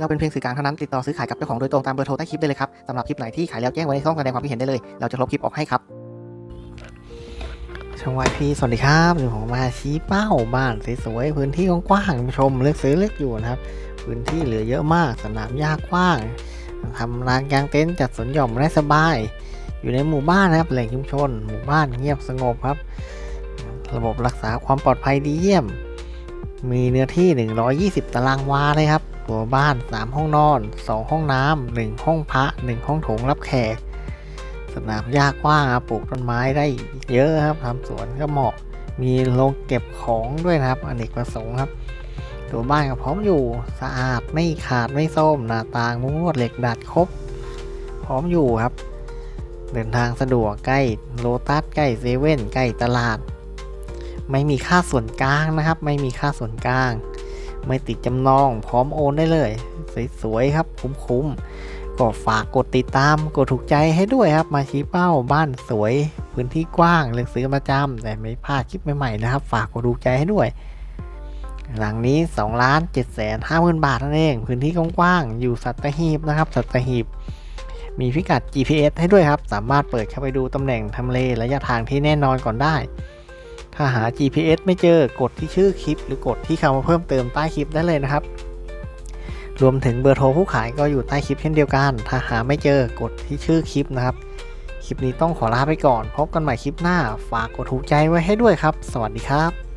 เราเป็นเพียงสื่อกลางเท่านั้นติดต่อซื้อขายกับเจ้าของโดยตรงตามเบอร์โทรใต้คลิปได้เลยครับสำหรับคลิปไหนที่ขายแล้วแจ้งไว้ในช่องแสดงความคิดเห็นได้เลย เราจะลบคลิปออกให้ครับช่องวายพีสวัสดีครับอยู่ของมาชี้เป้าบ้านสวยๆพื้นที่กว้างๆชมเลือกซื้อเลือกอยู่นะครับ พื้นที่เหลือเยอะมากสนามหญ้ากว้างทำลานกลางเต็นท์จัดสวนหย่อมได้สบาย อยู่ในหมู่บ้านนะครับแหล่งชุมชน หมู่บ้านเงียบสงบครับ ระบบรักษาความปลอดภัยดีเยี่ยม มีเนื้อที่ 120 ตารางวาเลยครับ ตัวบ้าน 3 ห้องนอน 2 ห้องน้ำ1ห้องพระ 1 ห้องโถงรับแขก สนามหญ้ากว้างครับปลูกต้นไม้ได้เยอะครับทำสวนก็เหมาะ มีโรงเก็บของด้วยนะครับอเนกประสงค์ครับ ตัวบ้านก็พร้อมอยู่ สะอาดไม่ขาดไม่ส้มหน้าต่างมุ้งลวดเหล็กดัดครบ พร้อมอยู่ครับ เดินทางสะดวกใกล้โลตัสใกล้เซเว่นใกล้ตลาด ไม่มีค่าส่วนกลางนะครับ ไม่มีค่าส่วนกลาง ไม่ติดจำนอง พร้อมโอนได้เลย สวยๆครับ คุ้มๆก็ฝากกดติดตาม กดถูกใจให้ด้วยครับ มาชี้เป้าบ้านสวย พื้นที่กว้างเลือกซื้อประจำแต่ไม่พลาดคลิปใหม่ๆนะครับ ฝากกดถูกใจให้ด้วย หลังนี้2ล้าน7แสน5หมื่นบาทนั่นเอง พื้นที่กว้างๆอยู่สัตหีบนะครับ สัตหีบมีพิกัด GPS ให้ด้วยครับ สามารถเปิดเข้าไปดูตำแหน่งทำเลระยะทางที่แน่นอนก่อนได้ ถ้าหา GPS ไม่เจอกดที่ชื่อคลิป หรือกดที่คำว่าเพิ่มเติมใต้คลิปได้เลยนะครับ รวมถึงเบอร์โทรผู้ขายก็อยู่ใต้คลิปเช่นเดียวกัน ถ้าหาไม่เจอกดที่ชื่อคลิปนะครับ คลิปนี้ต้องขอลาไปก่อน พบกันใหม่คลิปหน้า ฝากกดถูกใจไว้ให้ด้วยครับ สวัสดีครับ